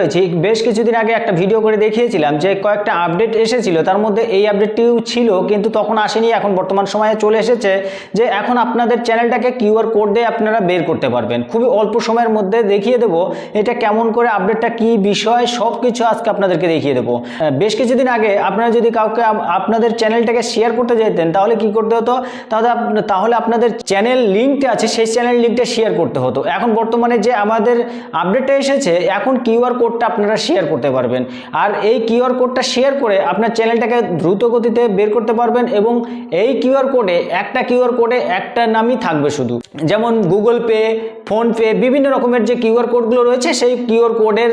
হয়েছে। বেশ কিছুদিন আগে একটা ভিডিও করে দেখিয়েছিলাম যে কয়েকটা আপডেট এসেছিল, তার মধ্যে এই আপডেটটিও ছিল, কিন্তু তখন আসেনি, এখন বর্তমান সময়ে চলে এসেছে যে এখন আপনাদের চ্যানেলটাকে কিউআর কোড দিয়ে আপনারা বের করতে পারবেন। খুবই অল্প সময়ের মধ্যে দেখিয়ে দেবো এটা কেমন করে আপডেটটা কি বিষয় সব কিছু আজকে আপনাদেরকে দেখিয়ে দেবো। বেশ কিছুদিন আগে আপনারা যদি কাউকে আপনাদের চ্যানেলটাকে শেয়ার করতে যেতেন, তাহলে কি করতে হতো? তাহলে তাহলে আপনাদের চ্যানেল লিঙ্কটা আছে, সেই চ্যানেল লিঙ্কটা শেয়ার করতে হতো। এখন বর্তমানে যে আমাদের আপডেটটা এসেছে, এখন কিউআর কোডটা আপনারা শেয়ার করতে পারবেন। আর এই কিউআর কোডটা শেয়ার করে আপনার চ্যানেলটাকে দ্রুত গতিতে বের করতে পারবেন এবং এই কিউআর কোডে একটা কিউআর কোডে একটা নামই থাকবে শুধু। যেমন গুগল পে ফোনপে বিভিন্ন রকমের যে কিউআর কোডগুলো রয়েছে, সেই কিউআর কোডের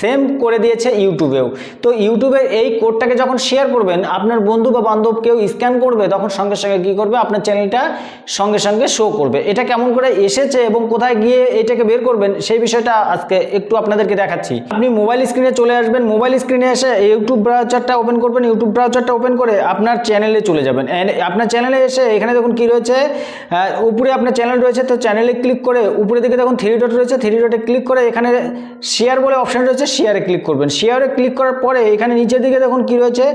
সেম করে দিয়েছে ইউটিউবেও তো ইউটিউবে এই কোডটাকে যখন শেয়ার করবেন, আপনার বন্ধু বা বান্ধব কেউ স্ক্যান করবে, তখন সঙ্গে সঙ্গে কী করবে? আপনার চ্যানেলটা সঙ্গে সঙ্গে শো করবে। এটা কেমন করে এসেছে এবং কোথায় গিয়ে এটাকে বের করবেন, সেই বিষয়টা আজকে একটু আপনাদেরকে দেখাচ্ছি। আপনি মোবাইল স্ক্রিনে চলে আসবেন মোবাইল স্ক্রিনে এসে ইউটিউব ব্রাউজারটা ওপেন করবেন ইউটিউব ব্রাউজারটা ওপেন করে আপনার চ্যানেলে চলে যাবেন। আপনার চ্যানেলে এসে এখানে দেখুন কি রয়েছে উপরে আপনার চ্যানেল রয়েছে, তো চ্যানেলে ক্লিক করে উপরে দিকে দেখুন থ্রি ডট রয়েছে থ্রি ডটে ক্লিক করে এখানে শেয়ার বলে অপশান রয়েছে শেয়ারে ক্লিক করবেন। শেয়ারে ক্লিক করার পরে এখানে নিচের দিকে দেখুন কি রয়েছে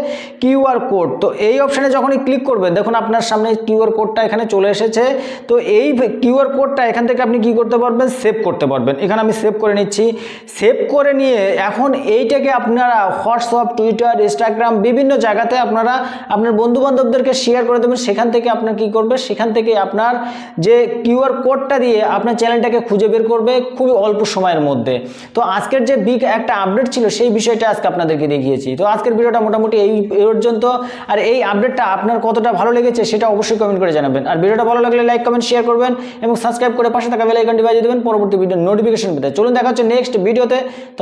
কিউআর কোড তো এই অপশানে যখনই ক্লিক করবেন, দেখুন আপনার সামনে কিউআর কোডটা এখানে চলে এসেছে, তো এই কিউআর কোডটা এখান থেকে আপনি কি করতে পারবেন সেভ করতে পারবেন। এখানে আমি সেভ করে নিচ্ছি। সেভ করে নিয়ে এখন এইটাকে আপনারা হোয়াটসঅ্যাপ, টুইটার, ইনস্টাগ্রাম বিভিন্ন জায়গাতে আপনারা আপনার বন্ধু বান্ধবদেরকে শেয়ার করে দেবেন। সেখান থেকে আপনার কি করবে? সেখান থেকে আপনার যে কিউআর কোডটা দিয়ে আপনার চ্যানেলটাকে খুঁজে বের করবে খুবই অল্প সময়ের মধ্যে। তো আজকের যে বিগ একটা আপডেট ছিল, সেই বিষয়টা আজকে আপনাদেরকে দেখিয়েছি। তো আজকের ভিডিওটা মোটামুটি এই পর্যন্ত। আর এই আপডেটটা আপনার কতটা ভালো লেগেছে, সেটা অবশ্যই কমেন্ট করে জানাবেন। আর ভিডিওটা ভালো লাগলে লাইক কমেন্ট শেয়ার করবেন এবং সাবস্ক্রাইব করে পাশে থাকা বেল আইকনটি বাজিয়ে দেবেন। পরবর্তী ভিডিও নোটিফিকেশন পেতে। চলুন দেখা হচ্ছে নেক্সট ভিডিওতে